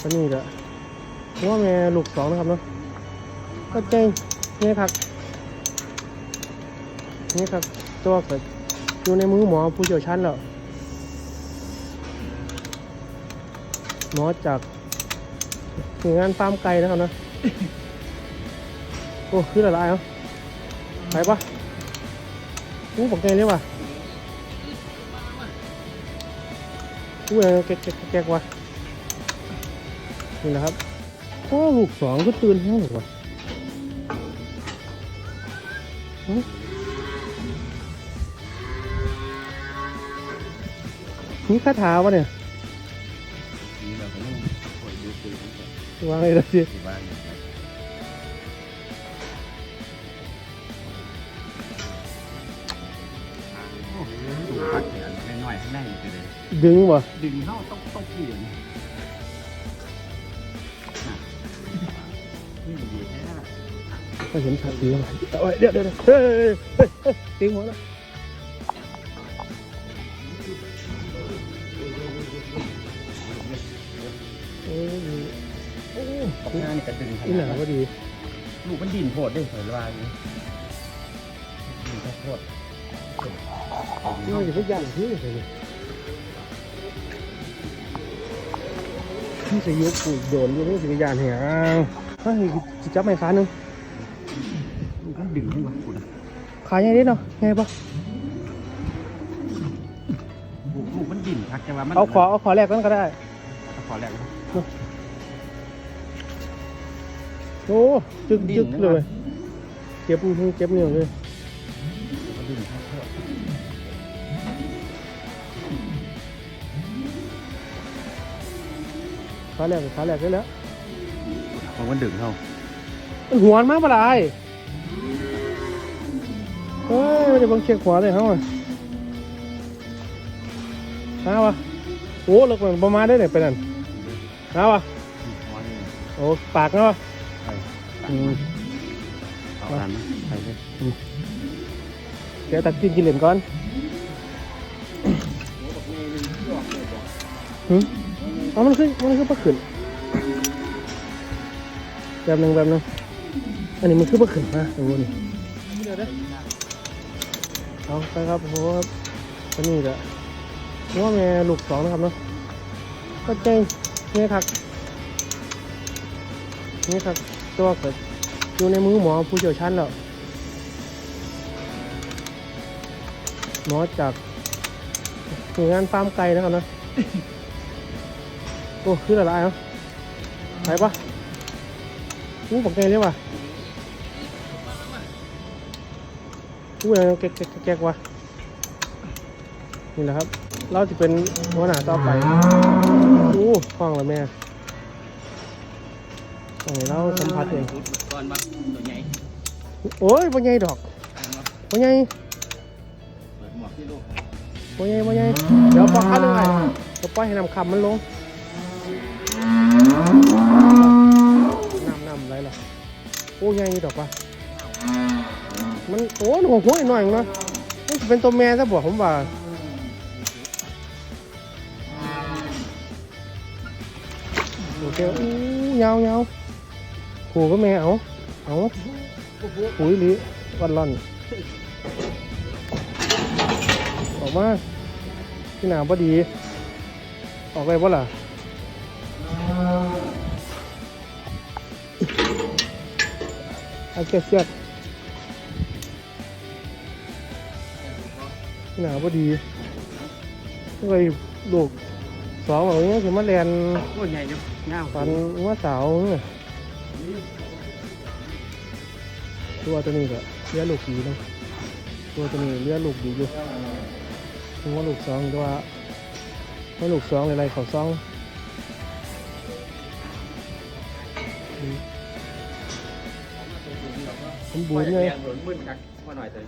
ก็นี่แหละว่าแม่ลูกสองนะครับเนาะก็เจ๊งนี่ครับนี่ครับตัวก็อยู่ในมือหมอผู้เชี่ยวชาญแล้วหมอจากหน่วยงานฟาร์มไก่นะครับเนาะโอ้คืออะไรเนาะไปปะอู้บอกไงเลยว่ะอู้อะแก๊กแก๊กแก๊กวะ นี่นะครับโอ้ลูกสองก็ตื่นแห้งเลยวะหึนี่คาถาวะเนี่ยนี่เราก็ต้องคอยดูคือวางอะไรละสิที่บ้านนะครับดูพักเนี่ยไม่น้อยข้างในไปเลยดึงวะดึงเข้าต้องต้องเปลี่ยนนี่ ก็เห็นชัดดีเลยเอ้ยเดี๋ยวเดี๋ยวเดี๋ยวเฮ้ยเฮ้ยเฮ้ยตีหัวแล้วโอ้ยโอ้ยปกหน้านี่กระดึงขอีหนานาดก็ดีลูกมันดินโพดได้เผยว่าอย่างนี้ดินโพดนี่จะทุกอย่างที่เลยนี่ที่จะยกปุ๋ยโดนยกนี่สิยานเหี้ยเฮ้ยจับไม่ขาหนึ่ง มันก็ดึงขึ้นมาคุณขาใหญ่นิดเนาะไงปะลูกมันดิ่นพักแต่ว่ามันเอาขอเอาขอแรกกันก็ได้เอาขอแรกนะโอ้จึกจึกเลย เก็บมือเก็บเหนียวเลยดินข้าวโพดขาแรกขาแรกได้แล้วเพราะมันดึงเข้าหัวมากปะไร เฮ้ยมันจะบังเช็คหัวเลยเขาอะน้าวะโอ้เลิกมันประมาณได้ไหนไปนั่นน้าวะหัวนี่โอ้ปากน้าวะไปอืมเอาดันไปเลยเดี๋ยวตักกินกินเหรียญก่อนหึเอามันขึ้นมันขึ้นปะขึ้นแบบหนึงแบบหนึง อันนี้มันขึ้นปะขึ้นนะโอ้นี่ต้อาไปครับโอ้ครับก็นี่แหละว่าแม่ลูกสองนะครับเนาะก็เจ๊งนี่ครับนี่ครับตัวเก็อยู่ในมือหมอผู้เชี่ยวชาญแล้วหมอจากหน่วยงานฟาร์มไก่นะครับนะโอ้คืออะไรเนาะไปปะอู้บอกไงเลยว่ะ อู้อะไรแก๊กแก๊กแก๊กวะนี่แหละครับ เราจะเป็นหัวหน้าต่อไปอู้ฟังล้วแม่ฟังให้เราสัมผัสเองก่อนบ้างตัวใหญ่โอ้ยบ่ใหญ่ดอกบ่ใหญ่บ่ใหญ่บ่ใหญ่เดี๋ยวปอกคันหนึ่งไงเดี๋ยวปล่อยให้น้ำคำมันลงน้ำน้ำอะไรล่ะโอ้ใหญ่ดอกว่ะ มันโอ้หัวหัวหน่อยเนาะมันจะเป็นตัวแม่ซะบอกผมว่าโอเคอู้ยาวยาวขู่ก็แม่เอาเอาปุ๋ยหรือวันร่อนออกมาที่หนาวพอดี ออกไปบ่ล่ะเอาเชือกเชือก หนาวพอดีเลยลูกสองแบบนี้คือมาเรียนโอ้ใหญ่จังเงาฟันว่าสาวเนี่ยตัวตัวนี้ก็เลี้ยงลูกดีเนาะตัวตัวนี้เลี้ยงลูกดีอยู่ถึงว่าลูกสองแต่ว่าว่าลูกสองอะไรเขาสองอืมสมบูรณ์เลยหนุนมึนกักมาหน่อยเลย